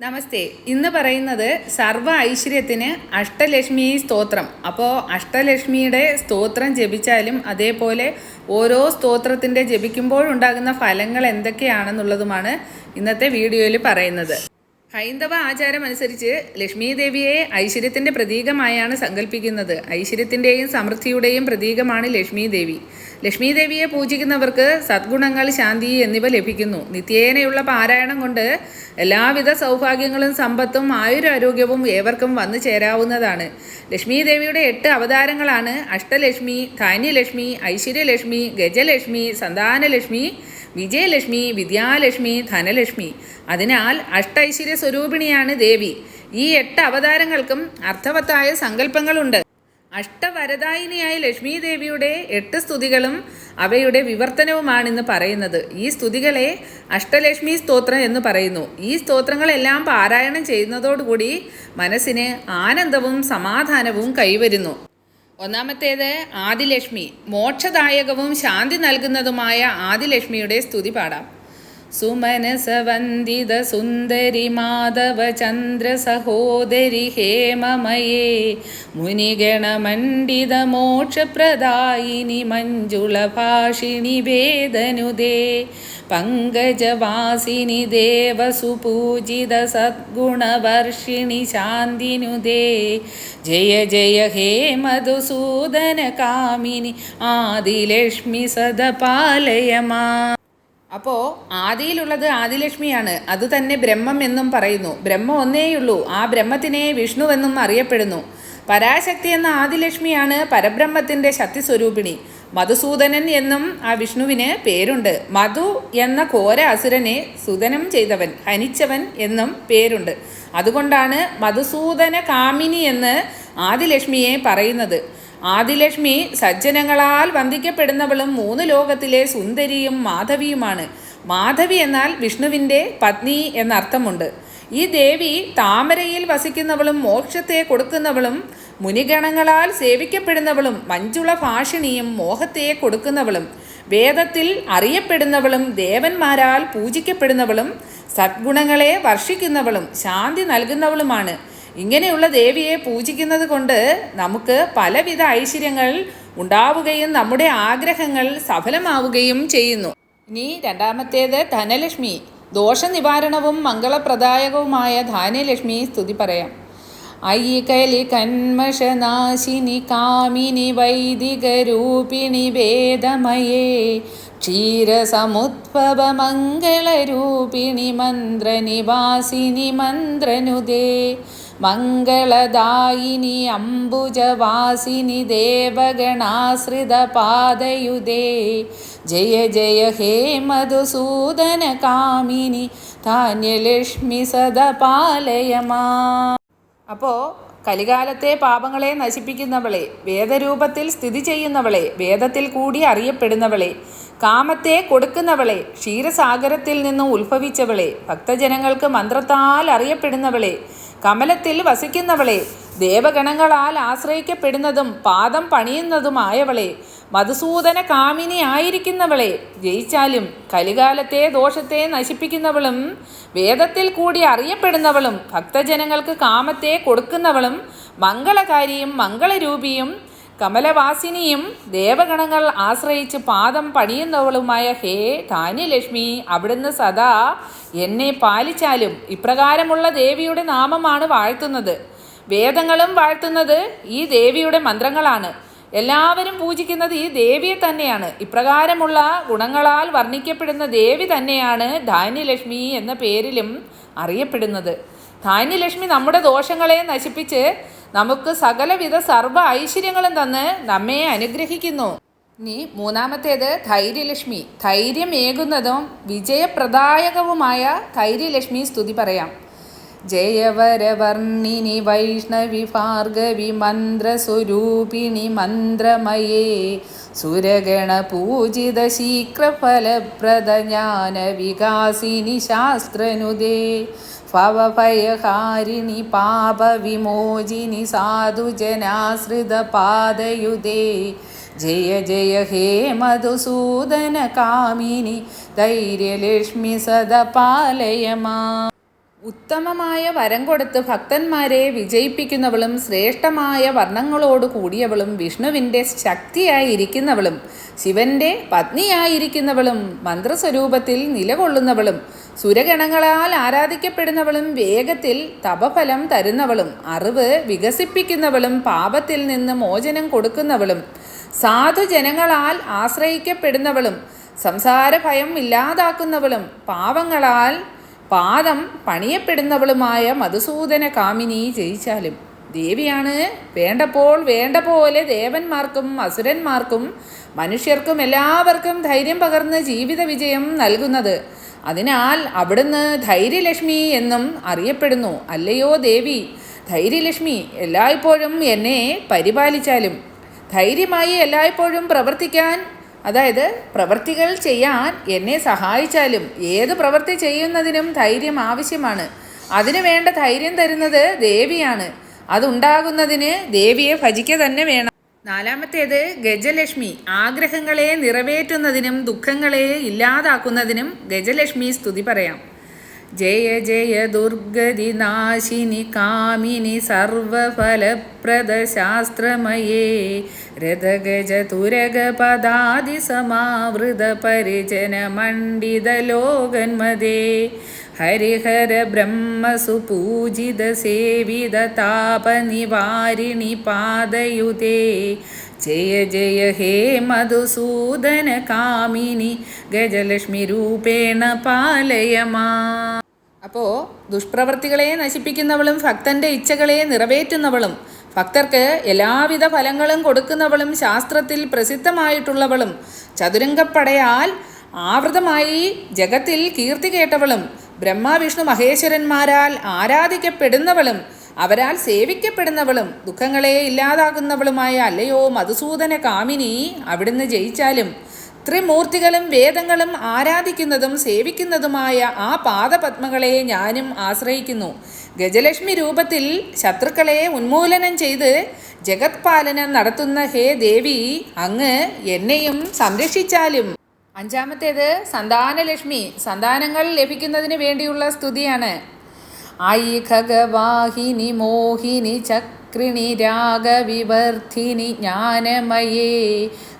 നമസ്തേ. ഇന്ന് പറയുന്നത് സർവ ഐശ്വര്യത്തിന് അഷ്ടലക്ഷ്മി സ്തോത്രം. അപ്പോൾ അഷ്ടലക്ഷ്മിയുടെ സ്തോത്രം ജപിച്ചാലും അതേപോലെ ഓരോ സ്തോത്രത്തിന്റെ ജപിക്കുമ്പോഴുണ്ടാകുന്ന ഫലങ്ങൾ എന്തൊക്കെയാണെന്നുള്ളതുമാണ് ഇന്നത്തെ വീഡിയോയിൽ പറയുന്നത്. ഹൈന്ദവ ആചാരം അനുസരിച്ച് ലക്ഷ്മി ദേവിയെ ഐശ്വര്യത്തിന്റെ പ്രതീകമായാണ് സങ്കല്പിക്കുന്നത് ഐശ്വര്യത്തിന്റെയും സമൃദ്ധിയുടെയും പ്രതീകമാണ് ലക്ഷ്മി ദേവി ലക്ഷ്മി ദേവിയെ പൂജിക്കുന്നവർക്ക് സദ്ഗുണങ്ങൾ ശാന്തി എന്നിവ ലഭിക്കുന്നു. നിത്യേനയുള്ള പാരായണം കൊണ്ട് എല്ലാവിധ സൗഭാഗ്യങ്ങളും സമ്പത്തും ആയുരാരോഗ്യവും ഏവർക്കും വന്നു ചേരാവുന്നതാണ്. ലക്ഷ്മി ദേവിയുടെ എട്ട് അവതാരങ്ങളാണ് അഷ്ടലക്ഷ്മി ധാന്യലക്ഷ്മി ഐശ്വര്യലക്ഷ്മി ഗജലക്ഷ്മി സന്താനലക്ഷ്മി വിജയലക്ഷ്മി വിദ്യാലക്ഷ്മി ധനലക്ഷ്മി. അതിനാൽ അഷ്ടൈശ്വര്യ സ്വരൂപിണിയാണ് ദേവി. ഈ എട്ട് അവതാരങ്ങൾക്കും അർത്ഥവത്തായ സങ്കല്പങ്ങളുണ്ട്. അഷ്ടവരദായിനിയായ ലക്ഷ്മി ദേവിയുടെ എട്ട് സ്തുതികളും അവയുടെ വിവർത്തനവുമാണെന്ന് പറയുന്നത്. ഈ സ്തുതികളെ അഷ്ടലക്ഷ്മി സ്തോത്രം എന്ന് പറയുന്നു. ഈ സ്തോത്രങ്ങളെല്ലാം പാരായണം ചെയ്യുന്നതോടുകൂടി മനസ്സിന് ആനന്ദവും സമാധാനവും കൈവരുന്നു. ഒന്നാമത്തേത് ആദിലക്ഷ്മി. മോക്ഷദായകവും ശാന്തി നൽകുന്നതുമായ ആദിലക്ഷ്മിയുടെ സ്തുതി പാടാം സുമനസവന്ദിത സുന്ദരി हेममये ചന്ദ്ര സഹോദരി ഹേമമയേ. മുനിഗണമണ്ഡിത മോക്ഷപ്രദായിനി മഞ്ജുള ഭാഷിണി വേദനുദേ. പങ്കജവാസിനി ദേവസുപൂജിത സദ്ഗുണവർഷിണി ശാന്തിനുദേ. ജയ അപ്പോൾ ആദിയിലുള്ളത് ആദിലക്ഷ്മിയാണ്. അത് തന്നെ ബ്രഹ്മം എന്നും പറയുന്നു. ബ്രഹ്മം ഒന്നേയുള്ളൂ. ആ ബ്രഹ്മത്തിനെ വിഷ്ണുവെന്നും അറിയപ്പെടുന്നു. പരാശക്തി എന്ന ആദിലക്ഷ്മിയാണ് പരബ്രഹ്മത്തിന്റെ ശക്തി സ്വരൂപിണി മധുസൂദനൻ എന്നും ആ വിഷ്ണുവിന് പേരുണ്ട്. മധു എന്ന ഘോര അസുരനെ സുതനം ചെയ്തവൻ ഹനിച്ചവൻ എന്നും പേരുണ്ട്. അതുകൊണ്ടാണ് മധുസൂദന കാമിനി എന്ന് ആദിലക്ഷ്മിയെ പറയുന്നത്. ആദിലക്ഷ്മി സജ്ജനങ്ങളാൽ വന്ദിക്കപ്പെടുന്നവളും മൂന്ന് ലോകത്തിലെ സുന്ദരിയും മാധവിയുമാണ്. മാധവി എന്നാൽ വിഷ്ണുവിന്റെ പത്നി എന്നർത്ഥമുണ്ട്. ഈ ദേവി താമരയിൽ വസിക്കുന്നവളും മോക്ഷത്തെ കൊടുക്കുന്നവളും മുനിഗണങ്ങളാൽ സേവിക്കപ്പെടുന്നവളും മഞ്ജുള ഭാഷിണിയും മോഹത്തെ കൊടുക്കുന്നവളും വേദത്തിൽ അറിയപ്പെടുന്നവളും ദേവന്മാരാൽ പൂജിക്കപ്പെടുന്നവളും സദ്ഗുണങ്ങളെ വർഷിക്കുന്നവളും ശാന്തി നൽകുന്നവളുമാണ്. ഇങ്ങനെയുള്ള ദേവിയെ പൂജിക്കുന്നത് കൊണ്ട് നമുക്ക് പലവിധ ഐശ്വര്യങ്ങൾ ഉണ്ടാവുകയും നമ്മുടെ ആഗ്രഹങ്ങൾ സഫലമാവുകയും ചെയ്യുന്നു. ഇനി രണ്ടാമത്തേത് ധനലക്ഷ്മി. ദോഷനിവാരണവും മംഗളപ്രദായകവുമായ ധാന്യലക്ഷ്മി സ്തുതി പറയാം. ഐകലി കന്മഷനാശിനി കാമിനി വൈദികരൂപിണി വേദമയേ. ക്ഷീരസമുദ്ഭവ മംഗളരൂപിണി മന്ത്രനിവാസിനി മന്ത്രനുദേ. മംഗളദായിനി അംബുജവാസിനി ദേവഗണാശ്രിത ദേവഗണാശ്രിതപാദയുദേ ജയ ജയ ഹേ മധുസൂദന കാമിനി ധാന്യലക്ഷ്മി സദപാലയമാ. അപ്പോൾ കലികാലത്തെ പാപങ്ങളെ നശിപ്പിക്കുന്നവളെ വേദരൂപത്തിൽ സ്ഥിതി ചെയ്യുന്നവളെ വേദത്തിൽ കൂടി അറിയപ്പെടുന്നവളെ കാമത്തെ കൊടുക്കുന്നവളെ ക്ഷീരസാഗരത്തിൽ നിന്നും ഉത്ഭവിച്ചവളെ ഭക്തജനങ്ങൾക്ക് മന്ത്രത്താൽ അറിയപ്പെടുന്നവളെ കമലത്തിൽ വസിക്കുന്നവളെ ദേവഗണങ്ങളാൽ ആശ്രയിക്കപ്പെടുന്നതും പാദം പണിയുന്നതുമായവളെ മധുസൂദന കാമിനി ആയിരിക്കുന്നവളെ ജയിച്ചാലും കലികാലത്തെ ദോഷത്തെ നശിപ്പിക്കുന്നവളും വേദത്തിൽ കൂടി അറിയപ്പെടുന്നവളും ഭക്തജനങ്ങൾക്ക് കാമത്തെ കൊടുക്കുന്നവളും മംഗളകാരിയും മംഗളരൂപിയും കമലവാസിനിയും ദേവഗണങ്ങൾ ആശ്രയിച്ച് പാദം പണിയുന്നവളുമായ ഹേ ധാന്യലക്ഷ്മി അവിടുന്ന് സദാ എന്നെ പാലിച്ചാലും ഇപ്രകാരമുള്ള ദേവിയുടെ നാമമാണ് വാഴ്ത്തുന്നത്. വേദങ്ങളും വാഴ്ത്തുന്നത് ഈ ദേവിയുടെ മന്ത്രങ്ങളാണ്. എല്ലാവരും പൂജിക്കുന്നത് ഈ ദേവിയെ തന്നെയാണ്. ഇപ്രകാരമുള്ള ഗുണങ്ങളാൽ വർണിക്കപ്പെടുന്ന ദേവി തന്നെയാണ് ധാന്യലക്ഷ്മി എന്ന പേരിലും അറിയപ്പെടുന്നത്. ധാന്യലക്ഷ്മി നമ്മുടെ ദോഷങ്ങളെ നശിപ്പിച്ച് നമുക്ക് സകലവിധ സർവ ഐശ്വര്യങ്ങളും തന്ന് നമ്മെ അനുഗ്രഹിക്കുന്നു. ഇനി മൂന്നാമത്തേത് ധൈര്യലക്ഷ്മി. ധൈര്യമേകുന്നതും വിജയപ്രദായകവുമായ ധൈര്യലക്ഷ്മി സ്തുതി പറയാം. ജയവരവർണിനി വൈഷ്ണവി ഭാർഗവി മന്ത്രസ്വരൂപിണി മന്ത്രമയേ. സുരഗണ പൂജിത ശീക്രഫലപ്രദ ജ്ഞാന വികാസിനി ശാസ്ത്രനുദേ. ഭവഭയഹാരിണി പാപവിമോചിനി സാധുജനാശ്രിതപാദയുദേ ജയ ജയ ഹേ മധുസൂദന കാമിനി ധൈര്യലക്ഷ്മി സദപാലയമാ ഉത്തമമായ വരം കൊടുത്ത് ഭക്തന്മാരെ വിജയിപ്പിക്കുന്നവളും ശ്രേഷ്ഠമായ വർണങ്ങളോട് കൂടിയവളും വിഷ്ണുവിന്റെ ശക്തിയായിരിക്കുന്നവളും ശിവന്റെ പത്നിയായിരിക്കുന്നവളും മന്ത്രസ്വരൂപത്തിൽ നിലകൊള്ളുന്നവളും സുരഗണങ്ങളാൽ ആരാധിക്കപ്പെടുന്നവളും വേഗത്തിൽ തപഫലം തരുന്നവളും അറിവ് വികസിപ്പിക്കുന്നവളും പാപത്തിൽ നിന്ന് മോചനം കൊടുക്കുന്നവളും സാധുജനങ്ങളാൽ ആശ്രയിക്കപ്പെടുന്നവളും സംസാര ഭയം ഇല്ലാതാക്കുന്നവളും പാവങ്ങളാൽ പാദം പണിയപ്പെടുന്നവളുമായ മധുസൂദന കാമിനി ജയിച്ചാലും ദേവിയാണ് വേണ്ടപ്പോൾ വേണ്ട പോലെ ദേവന്മാർക്കും അസുരന്മാർക്കും മനുഷ്യർക്കും എല്ലാവർക്കും ധൈര്യം പകർന്ന് ജീവിത വിജയം നൽകുന്നത്. അതിനാൽ അവിടുന്ന് ധൈര്യലക്ഷ്മി എന്നും അറിയപ്പെടുന്നു. അല്ലയോ ദേവി? ധൈര്യലക്ഷ്മി എല്ലായ്പ്പോഴും എന്നെ പരിപാലിച്ചാലും ധൈര്യമായി എല്ലായ്പ്പോഴും പ്രവർത്തിക്കാൻ അതായത് പ്രവൃത്തികൾ ചെയ്യാൻ എന്നെ സഹായിച്ചാലും ഏത് പ്രവൃത്തി ചെയ്യുന്നതിനും ധൈര്യം ആവശ്യമാണ്. അതിനു വേണ്ട ധൈര്യം തരുന്നത് ദേവിയാണ്. അതുണ്ടാകുന്നതിന് ദേവിയെ ഭജിക്ക തന്നെ വേണം. നാലാമത്തേത് ഗജലക്ഷ്മി. ആഗ്രഹങ്ങളെ നിറവേറ്റുന്നതിനും ദുഃഖങ്ങളെ ഇല്ലാതാക്കുന്നതിനും ഗജലക്ഷ്മി സ്തുതി പറയാം. ജയ ജയ ദുർഗതി നാശിനി കാമിനി സർവഫലപ്രദശാസ്ത്രമയേ രഥഗജ തുരഗ പദാതി സമാവൃത പരിജന മണ്ഡിത ലോകന്മദേ ഹരിഹര ബ്രഹ്മസുപൂജിത സേവിത താപനിവാരിണി പാദയുതേ. ജയ ജയ ഹേ മധുസൂദന കാമിനി ഗജലക്ഷ്മി രൂപേണ പാലയമാ. അപ്പോൾ ദുഷ്പ്രവൃത്തികളെ നശിപ്പിക്കുന്നവളും ഭക്തന്റെ ഇച്ഛകളെ നിറവേറ്റുന്നവളും ഭക്തർക്ക് എല്ലാവിധ ഫലങ്ങളും കൊടുക്കുന്നവളും ശാസ്ത്രത്തിൽ പ്രസിദ്ധമായിട്ടുള്ളവളും ചതുരംഗപ്പടയാൽ ആവൃതമായി ജഗത്തിൽ കീർത്തി കേട്ടവളും ബ്രഹ്മ വിഷ്ണു മഹേശ്വരന്മാരാൽ ആരാധിക്കപ്പെടുന്നവളും അവരാൽ സേവിക്കപ്പെടുന്നവളും ദുഃഖങ്ങളെ ഇല്ലാതാകുന്നവളുമായ അല്ലയോ മധുസൂദന കാമിനി അവിടുന്ന് ജയിച്ചാലും ത്രിമൂർത്തികളും വേദങ്ങളും ആരാധിക്കുന്നതും സേവിക്കുന്നതുമായ ആ പാദപത്മകളെ ഞാനും ആശ്രയിക്കുന്നു. ഗജലക്ഷ്മി രൂപത്തിൽ ശത്രുക്കളെ ഉന്മൂലനം ചെയ്ത് ജഗത്പാലനം നടത്തുന്ന ഹേ ദേവി അങ്ങ് എന്നെയും സംരക്ഷിച്ചാലും. അഞ്ചാമത്തേത് സന്താനലക്ഷ്മി. സന്താനങ്ങൾ ലഭിക്കുന്നതിന് വേണ്ടിയുള്ള സ്തുതിയാണ്. ആയി ഖഗവാഹിനി മോഹിനി ചക്രിണി രാഗവിവർധിനി ജ്ഞാനമയേ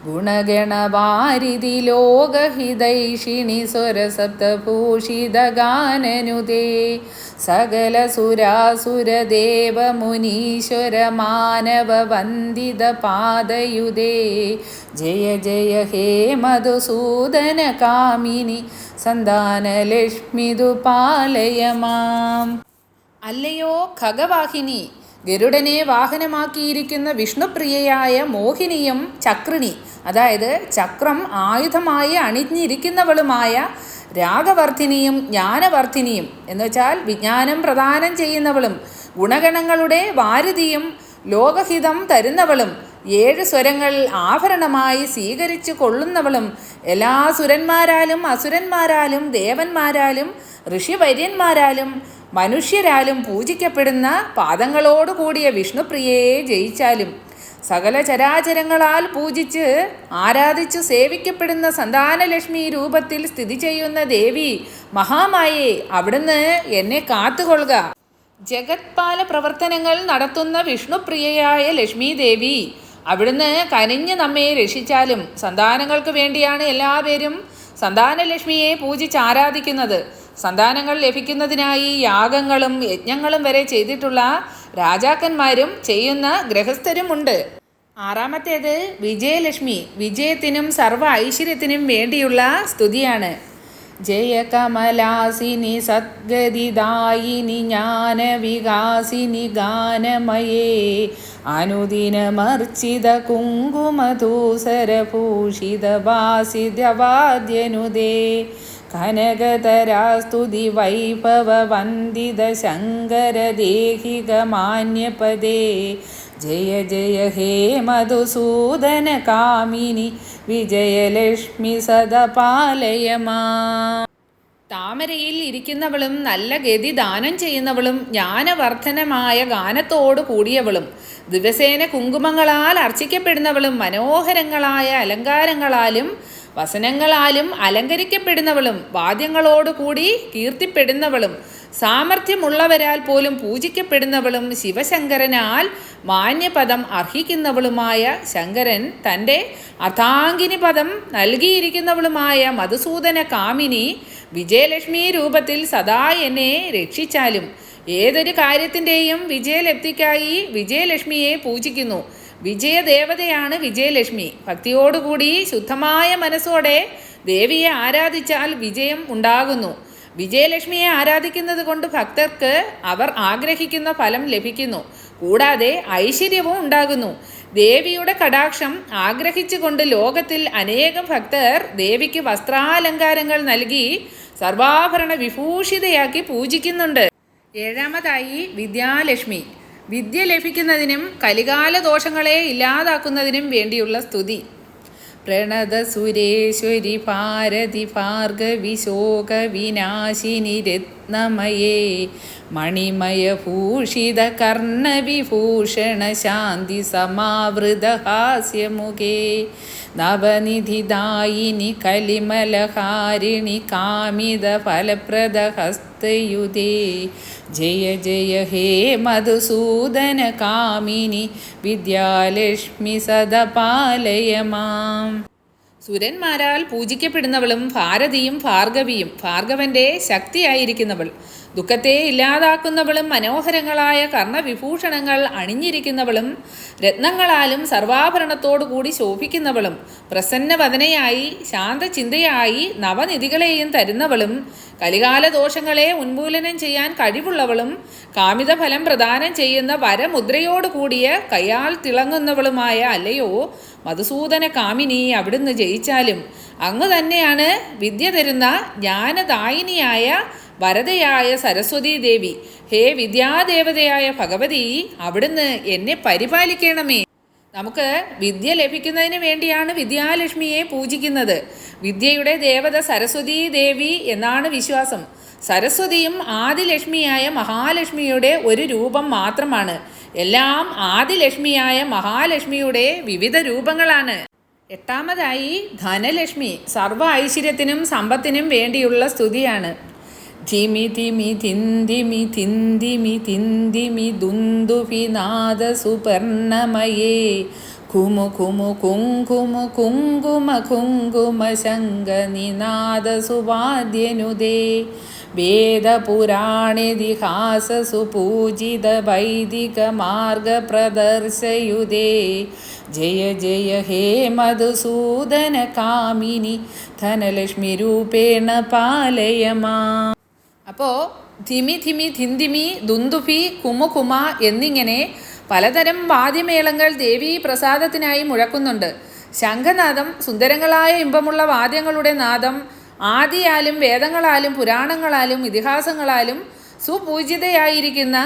ഗുണഗണവാരിധി ലോകഹിതൈഷിണി സ്വരസപ്തഭൂഷിതഗാനനുദേ സകല സുരാസുരദേവ മുനീശ്വര മാനവ വന്ദിത പാദയുദേ ജയ ജയ ഹേ മധുസൂദന കാമിനി സന്താനലക്ഷ്മിതു പാലയമാം അല്ലയോ ഖഗവാഹിനി? ഗരുഡനെ വാഹനമാക്കിയിരിക്കുന്ന വിഷ്ണുപ്രിയയായ മോഹിനിയും ചക്രിണി അതായത് ചക്രം ആയുധമായി അണിഞ്ഞിരിക്കുന്നവളുമായ രാഗവർദ്ധിനിയും ജ്ഞാനവർദ്ധിനിയും എന്നുവെച്ചാൽ വിജ്ഞാനം പ്രദാനം ചെയ്യുന്നവളും ഗുണഗണങ്ങളുടെ വാരുതിയും ലോകഹിതം തരുന്നവളും ഏഴ് സ്വരങ്ങൾ ആഭരണമായി സ്വീകരിച്ചു കൊള്ളുന്നവളും എല്ലാ സുരന്മാരാലും അസുരന്മാരാലും ദേവന്മാരാലും ഋഷിവര്യന്മാരാലും മനുഷ്യരാലും പൂജിക്കപ്പെടുന്ന പാദങ്ങളോട് കൂടിയ വിഷ്ണുപ്രിയയെ ജയിച്ചാലും സകല ചരാചരങ്ങളാൽ പൂജിച്ച് ആരാധിച്ചു സേവിക്കപ്പെടുന്ന സന്താനലക്ഷ്മി രൂപത്തിൽ സ്ഥിതി ചെയ്യുന്ന ദേവി മഹാമായെ അവിടുന്ന് എന്നെ കാത്തുകൊള്ളുക. ജഗത്പാല പ്രവർത്തനങ്ങൾ നടത്തുന്ന വിഷ്ണുപ്രിയയായ ലക്ഷ്മി ദേവി അവിടുന്ന് കനിഞ്ഞ് നമ്മെ രക്ഷിച്ചാലും സന്താനങ്ങൾക്ക് വേണ്ടിയാണ് എല്ലാവരും സന്താനലക്ഷ്മിയെ പൂജിച്ച് ആരാധിക്കുന്നത്. സന്താനങ്ങൾ ലഭിക്കുന്നതിനായി യാഗങ്ങളും യജ്ഞങ്ങളും വരെ ചെയ്തിട്ടുള്ള രാജാക്കന്മാരും ചെയ്യുന്ന ഗ്രഹസ്ഥരുമുണ്ട് ആറാമത്തേത് വിജയലക്ഷ്മി. വിജയത്തിനും സർവ ഐശ്വര്യത്തിനും വേണ്ടിയുള്ള സ്തുതിയാണ്. ജയ കമലാസിനി സദ്ഗതിദായിനി ജ്ഞാനവികാസിനി ഗാനമയേ. അനുദിനമർച്ചിത കുങ്കുമധൂസരഭൂഷിത വാസിദ്യവാദ്യനുദേ കനകതരാസ്തുതി വൈഭവ വന്ദിത ശങ്കര ദേഹിക മാന്യപദേ ജയ ജയ ഹേ മധുസൂദന കാമിനി വിജയലക്ഷ്മി സദപാലയമാ താമരയിൽ ഇരിക്കുന്നവളും നല്ല ഗതി ദാനം ചെയ്യുന്നവളും ജ്ഞാനവർദ്ധനമായ ഗാനത്തോടു കൂടിയവളും ദിവസേന കുങ്കുമങ്ങളാൽ അർച്ചിക്കപ്പെടുന്നവളും മനോഹരങ്ങളായ അലങ്കാരങ്ങളാലും വസനങ്ങളാലും അലങ്കരിക്കപ്പെടുന്നവളും വാദ്യങ്ങളോടുകൂടി കീർത്തിപ്പെടുന്നവളും സാമർഥ്യമുള്ളവരാൽ പോലും പൂജിക്കപ്പെടുന്നവളും ശിവശങ്കരനാൽ മാന്യപദം അർഹിക്കുന്നവളുമായ ശങ്കരൻ തന്റെ അർദ്ധാംഗിനി പദം നൽകിയിരിക്കുന്നവളുമായ മധുസൂദന കാമിനി വിജയലക്ഷ്മി രൂപത്തിൽ സദാ എന്നെ രക്ഷിച്ചാലും ഏതൊരു കാര്യത്തിന്റെയും വിജയലബ്ധിക്കായി വിജയലക്ഷ്മിയെ പൂജിക്കുന്നു. വിജയദേവതയാണ് വിജയലക്ഷ്മി. ഭക്തിയോടുകൂടി ശുദ്ധമായ മനസ്സോടെ ദേവിയെ ആരാധിച്ചാൽ വിജയം ഉണ്ടാകുന്നു. വിജയലക്ഷ്മിയെ ആരാധിക്കുന്നത് കൊണ്ട് ഭക്തർക്ക് അവർ ആഗ്രഹിക്കുന്ന ഫലം ലഭിക്കുന്നു. കൂടാതെ ഐശ്വര്യവും ഉണ്ടാകുന്നു. ദേവിയുടെ കടാക്ഷം ആഗ്രഹിച്ചുകൊണ്ട് ലോകത്തിൽ അനേകം ഭക്തർ ദേവിക്ക് വസ്ത്രാലങ്കാരങ്ങൾ നൽകി സർവാഭരണ വിഭൂഷിതയാക്കി പൂജിക്കുന്നുണ്ട്. ഏഴാമതായി വിദ്യാലക്ഷ്മി. വിദ്യ ലഭിക്കുന്നതിനും കലികാല ദോഷങ്ങളെ ഇല്ലാതാക്കുന്നതിനും വേണ്ടിയുള്ള സ്തുതി. പ്രണത സുരേശ്വരി ഭാരതി ഭാർഗവി ശോക വിനാശിനി രത്നമയേ. മണിമയഭൂഷിത കർണവിഭൂഷണ ശാന്തി സമാവൃത ഹാസ്യമുഖേ. നവനിധിദായിനി കലിമലഹാരിണി കാമിത ഫലപ്രദ ഹസ്തയുതേ. ജയ ജയ ഹേ മധുസൂദന കാമിനി വിദ്യാലക്ഷ്മി സദപാലയ മാം സുരന്മാരാൽ പൂജിക്കപ്പെടുന്നവളും ഭാരതിയും ഭാർഗവിയും ഭാർഗവന്റെ ശക്തിയായിരിക്കുന്നവൾ. ദുഃഖത്തെ ഇല്ലാതാക്കുന്നവളും മനോഹരങ്ങളായ കർണവിഭൂഷണങ്ങൾ അണിഞ്ഞിരിക്കുന്നവളും രത്നങ്ങളാലും സർവാഭരണത്തോടുകൂടി ശോഭിക്കുന്നവളും പ്രസന്നവദനയായി ശാന്തചിന്തയായി നവനിധികളെയും തരുന്നവളും കലികാല ദോഷങ്ങളെ ഉന്മൂലനം ചെയ്യാൻ കഴിവുള്ളവളും കാമിതഫലം പ്രദാനം ചെയ്യുന്ന വരമുദ്രയോടുകൂടിയ കയാൽ തിളങ്ങുന്നവളുമായ അല്ലയോ മധുസൂദന കാമിനി അവിടുന്ന് ജയിച്ചാലും അങ്ങ് തന്നെയാണ് വിദ്യ തരുന്ന ജ്ഞാനദായിനിയായ വരതയായ സരസ്വതീ ദേവി ഹേ വിദ്യാദേവതയായ ഭഗവതി അവിടുന്ന് എന്നെ പരിപാലിക്കണമേ. നമുക്ക് വിദ്യ ലഭിക്കുന്നതിന് വേണ്ടിയാണ് വിദ്യാലക്ഷ്മിയെ പൂജിക്കുന്നത്. വിദ്യയുടെ ദേവത സരസ്വതീ ദേവി എന്നാണ് വിശ്വാസം. സരസ്വതിയും ആദിലക്ഷ്മിയായ മഹാലക്ഷ്മിയുടെ ഒരു രൂപം മാത്രമാണ്. എല്ലാം ആദിലക്ഷ്മിയായ മഹാലക്ഷ്മിയുടെ വിവിധ രൂപങ്ങളാണ്. എട്ടാമതായി ധനലക്ഷ്മി സർവ ഐശ്വര്യത്തിനും സമ്പത്തിനും വേണ്ടിയുള്ള സ്തുതിയാണ്. ധിമി ധിമി തിന്തിമി തിന്തിമി തിന്തിമി ദുന്ദുഭി നാദ സുപർണമയേ. കുമു കുമു കുങ്കുമു കുങ്കുമ കുങ്കുമ ശങ്ക നിനാദ സുവാദ്യനുദേ. വേദപുരാണിതിഹാസ സുപൂജിത വൈദിക മാർഗ പ്രദർശയുദേ ജയ ജയ ഹേ അപ്പോൾ ധിമി ധിമി ധിന്തിമി ദുന്ദുഭി കുമുകുമ എന്നിങ്ങനെ പലതരം വാദ്യമേളങ്ങൾ ദേവീ പ്രസാദത്തിനായി മുഴക്കുന്നുണ്ട്. ശംഖനാദം സുന്ദരങ്ങളായ ഇമ്പമുള്ള വാദ്യങ്ങളുടെ നാദം ആദിയാലും വേദങ്ങളാലും പുരാണങ്ങളാലും ഇതിഹാസങ്ങളാലും സുപൂജിതയായിരിക്കുന്ന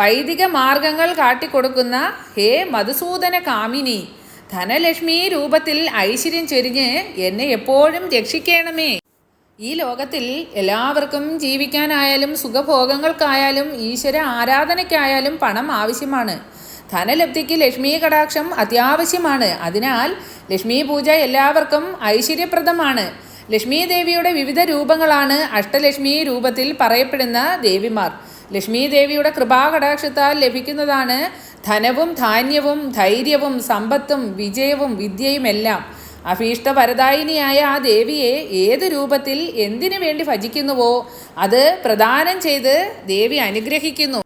വൈദിക മാർഗങ്ങൾ കാട്ടിക്കൊടുക്കുന്ന ഹേ മധുസൂദന കാമിനി ധനലക്ഷ്മി രൂപത്തിൽ ഐശ്വര്യം ചൊരിഞ്ഞ് എന്നെ എപ്പോഴും രക്ഷിക്കണമേ. ഈ ലോകത്തിൽ എല്ലാവർക്കും ജീവിക്കാനായാലും സുഖഭോഗങ്ങൾക്കായാലും ഈശ്വര ആരാധനയ്ക്കായാലും പണം ആവശ്യമാണ്. ധനലബ്ധിക്ക് ലക്ഷ്മി കടാക്ഷം അത്യാവശ്യമാണ്. അതിനാൽ ലക്ഷ്മി പൂജ എല്ലാവർക്കും ഐശ്വര്യപ്രദമാണ്. ലക്ഷ്മി ദേവിയുടെ വിവിധ രൂപങ്ങളാണ് അഷ്ടലക്ഷ്മി രൂപത്തിൽ പറയപ്പെടുന്ന ദേവിമാർ. ലക്ഷ്മി ദേവിയുടെ കൃപാകടാക്ഷത്താൽ ലഭിക്കുന്നതാണ് ധനവും ധാന്യവും ധൈര്യവും സമ്പത്തും വിജയവും വിദ്യയുമെല്ലാം. അഭീഷ്ടവരദായിനിയായ ആ ദേവിയെ ഏത് രൂപത്തിൽ എന്തിനു വേണ്ടി ഭജിക്കുന്നുവോ അത് പ്രദാനം ചെയ്ത് ദേവി അനുഗ്രഹിക്കുന്നു.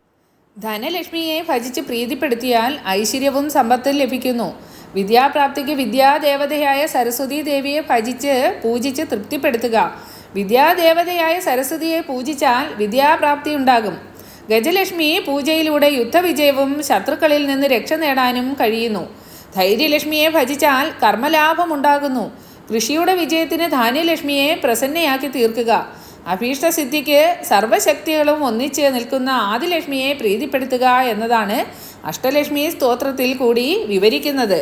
ധനലക്ഷ്മിയെ ഭജിച്ച് പ്രീതിപ്പെടുത്തിയാൽ ഐശ്വര്യവും സമ്പത്തും ലഭിക്കുന്നു. വിദ്യാപ്രാപ്തിക്ക് വിദ്യാദേവതയായ സരസ്വതി ദേവിയെ ഭജിച്ച് പൂജിച്ച് തൃപ്തിപ്പെടുത്തുക. വിദ്യാദേവതയായ സരസ്വതിയെ പൂജിച്ചാൽ വിദ്യാപ്രാപ്തി ഉണ്ടാകും. ഗജലക്ഷ്മി പൂജയിലൂടെ യുദ്ധവിജയവും ശത്രുക്കളിൽ നിന്ന് രക്ഷ നേടാനും കഴിയുന്നു. ധൈര്യലക്ഷ്മിയെ ഭജിച്ചാൽ കർമ്മലാഭമുണ്ടാകുന്നു. കൃഷിയുടെ വിജയത്തിന് ധാന്യലക്ഷ്മിയെ പ്രസന്നയാക്കി തീർക്കുക. അഭീഷ്ടസിദ്ധിക്ക് സർവശക്തികളും ഒന്നിച്ച് നിൽക്കുന്ന ആദിലക്ഷ്മിയെ പ്രീതിപ്പെടുത്തുക എന്നതാണ് അഷ്ടലക്ഷ്മി സ്തോത്രത്തിൽ കൂടി വിവരിക്കുന്നത്.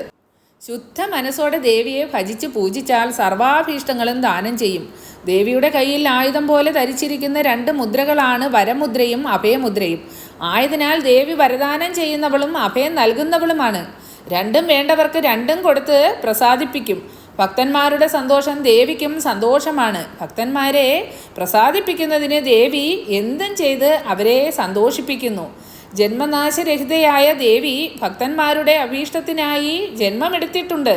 ശുദ്ധ മനസ്സോടെ ദേവിയെ ഭജിച്ച് പൂജിച്ചാൽ സർവാഭീഷ്ടങ്ങളും ദാനം ചെയ്യും. ദേവിയുടെ കയ്യിൽ ആയുധം പോലെ ധരിച്ചിരിക്കുന്ന രണ്ട് മുദ്രകളാണ് വരമുദ്രയും അഭയമുദ്രയും. ആയതിനാൽ ദേവി വരദാനം ചെയ്യുന്നവളും അഭയം നൽകുന്നവളുമാണ്. രണ്ടും വേണ്ടവർക്ക് രണ്ടും കൊടുത്ത് പ്രസാദിപ്പിക്കും. ഭക്തന്മാരുടെ സന്തോഷം ദേവിക്കും സന്തോഷമാണ്. ഭക്തന്മാരെ പ്രസാദിപ്പിക്കുന്നതിന് ദേവി എന്തും ചെയ്ത് അവരെ സന്തോഷിപ്പിക്കുന്നു. ജന്മനാശരഹിതയായ ദേവി ഭക്തന്മാരുടെ അഭീഷ്ടത്തിനായി ജന്മമെടുത്തിട്ടുണ്ട്.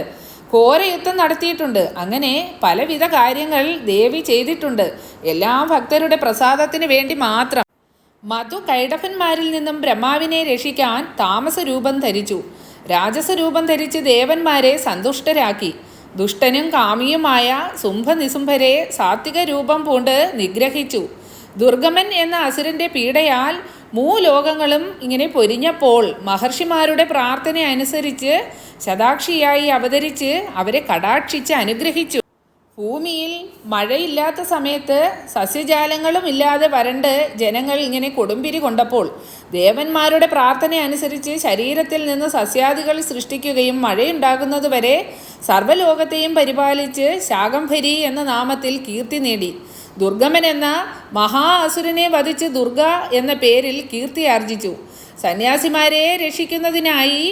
ഘോരയുദ്ധം നടത്തിയിട്ടുണ്ട്. അങ്ങനെ പലവിധ കാര്യങ്ങൾ ദേവി ചെയ്തിട്ടുണ്ട്. എല്ലാ ഭക്തരുടെ പ്രസാദത്തിന് വേണ്ടി മാത്രം. മധു കൈടഭന്മാരിൽ നിന്നും ബ്രഹ്മാവിനെ രക്ഷിക്കാൻ താമസരൂപം ധരിച്ചു. രാജസരൂപം ധരിച്ച് ദേവന്മാരെ സന്തുഷ്ടരാക്കി. ദുഷ്ടനും കാമിയുമായ സുംഭനിസുംഭരെ സാത്വിക രൂപം പൂണ്ട് നിഗ്രഹിച്ചു. ദുർഗമൻ എന്ന അസുരന്റെ പീഡയാൽ മൂലോകങ്ങളും ഇങ്ങനെ പൊരിഞ്ഞപ്പോൾ മഹർഷിമാരുടെ പ്രാർത്ഥന അനുസരിച്ച് ശതാക്ഷിയായി അവതരിച്ച് അവരെ കടാക്ഷിച്ച് അനുഗ്രഹിച്ചു. ഭൂമിയിൽ മഴയില്ലാത്ത സമയത്ത് സസ്യജാലങ്ങളും ഇല്ലാതെ വരണ്ട് ജനങ്ങൾ ഇങ്ങനെ കൊടുമ്പിരി കൊണ്ടപ്പോൾ ദേവന്മാരുടെ പ്രാർത്ഥന അനുസരിച്ച് ശരീരത്തിൽ നിന്ന് സസ്യാദികൾ സൃഷ്ടിക്കുകയും മഴയുണ്ടാകുന്നതുവരെ സർവലോകത്തെയും പരിപാലിച്ച് ശാകംഭരി എന്ന നാമത്തിൽ കീർത്തി നേടി. ദുർഗമൻ എന്ന മഹാ അസുരനെ വധിച്ച് ദുർഗ എന്ന പേരിൽ കീർത്തി ആർജിച്ചു. സന്യാസിമാരെ രക്ഷിക്കുന്നതിനായി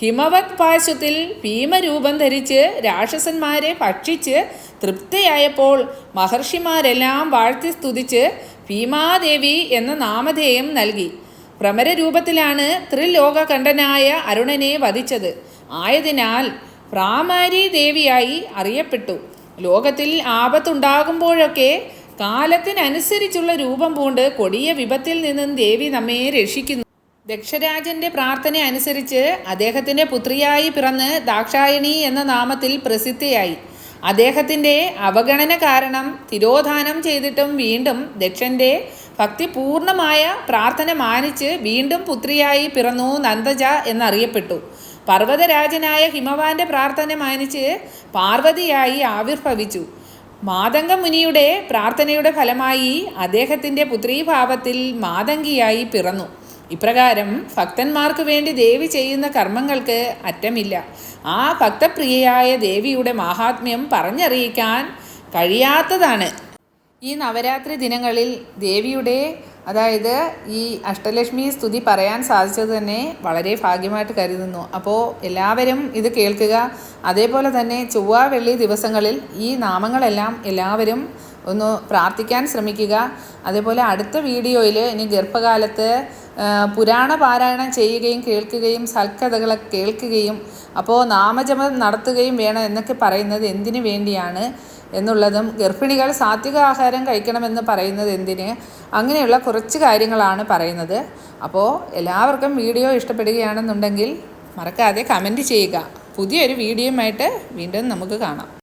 ഹിമവത് പാശത്തിൽ ഭീമരൂപം ധരിച്ച് രാക്ഷസന്മാരെ ഭക്ഷിച്ച് തൃപ്തിയായപ്പോൾ മഹർഷിമാരെല്ലാം വാഴ്ത്തി സ്തുതിച്ച് ഭീമാദേവി എന്ന നാമധേയം നൽകി. ഭ്രമരരൂപത്തിലാണ് ത്രിലോകകണ്ഠനായ അരുണനെ വധിച്ചത്. ആയതിനാൽ പ്രാമാരി ദേവിയായി അറിയപ്പെട്ടു. ലോകത്തിൽ ആപത്തുണ്ടാകുമ്പോഴൊക്കെ കാലത്തിനനുസരിച്ചുള്ള രൂപം പൂണ്ട് കൊടിയ വിപത്തിൽ നിന്നും ദേവി നമ്മെ രക്ഷിക്കുന്നു. ദക്ഷരാജന്റെ പ്രാർത്ഥന അനുസരിച്ച് അദ്ദേഹത്തിന്റെ പുത്രിയായി പിറന്ന് ദാക്ഷായണി എന്ന നാമത്തിൽ പ്രസിദ്ധിയായി. അദ്ദേഹത്തിന്റെ അവഗണന കാരണം തിരോധാനം ചെയ്തിട്ടും വീണ്ടും ദക്ഷന്റെ ഭക്തിപൂർണമായ പ്രാർത്ഥന മാനിച്ച് വീണ്ടും പുത്രിയായി പിറന്നു നന്ദജ എന്നറിയപ്പെട്ടു. പർവതരാജനായ ഹിമവാന്റെ പ്രാർത്ഥന മാനിച്ച് പാർവതിയായി ആവിർഭവിച്ചു. മാതംഗ മുനിയുടെ പ്രാർത്ഥനയുടെ ഫലമായി അദ്ദേഹത്തിന്റെ പുത്രീഭാവത്തിൽ മാതങ്കിയായി പിറന്നു. ഇപ്രകാരം ഭക്തന്മാർക്ക് വേണ്ടി ദേവി ചെയ്യുന്ന കർമ്മങ്ങൾക്ക് അറ്റമില്ല. ആ ഭക്തപ്രിയയായ ദേവിയുടെ മാഹാത്മ്യം പറഞ്ഞറിയിക്കാൻ കഴിയാത്തതാണ്. ഈ നവരാത്രി ദിനങ്ങളിൽ ദേവിയുടെ അതായത് ഈ അഷ്ടലക്ഷ്മി സ്തുതി പറയാൻ സാധിച്ചത് തന്നെ വളരെ ഭാഗ്യമായിട്ട് കരുതുന്നു. അപ്പോൾ എല്ലാവരും ഇത് കേൾക്കുക. അതേപോലെ തന്നെ ചൊവ്വ വെള്ളി ദിവസങ്ങളിൽ ഈ നാമങ്ങളെല്ലാം എല്ലാവരും ഒന്ന് പ്രാർത്ഥിക്കാൻ ശ്രമിക്കുക. അതേപോലെ അടുത്ത വീഡിയോയിൽ ഇനി ഗർഭകാലത്ത് പുരാണ പാരായണം ചെയ്യുകയും കേൾക്കുകയും സൽക്കഥകളൊക്കെ കേൾക്കുകയും അപ്പോൾ നാമജപം നടത്തുകയും വേണം എന്നൊക്കെ പറയുന്നത് എന്തിനു വേണ്ടിയാണ് എന്നുള്ളതും ഗർഭിണികൾ സാത്വിക ആഹാരം കഴിക്കണമെന്ന് പറയുന്നത് എന്തിന് അങ്ങനെയുള്ള കുറച്ച് കാര്യങ്ങളാണ് പറയുന്നത്. അപ്പോൾ എല്ലാവർക്കും വീഡിയോ ഇഷ്ടപ്പെടുകയാണെന്നുണ്ടെങ്കിൽ മറക്കാതെ കമന്റ് ചെയ്യുക. പുതിയൊരു വീഡിയോയുമായിട്ട് വീണ്ടും നമുക്ക് കാണാം.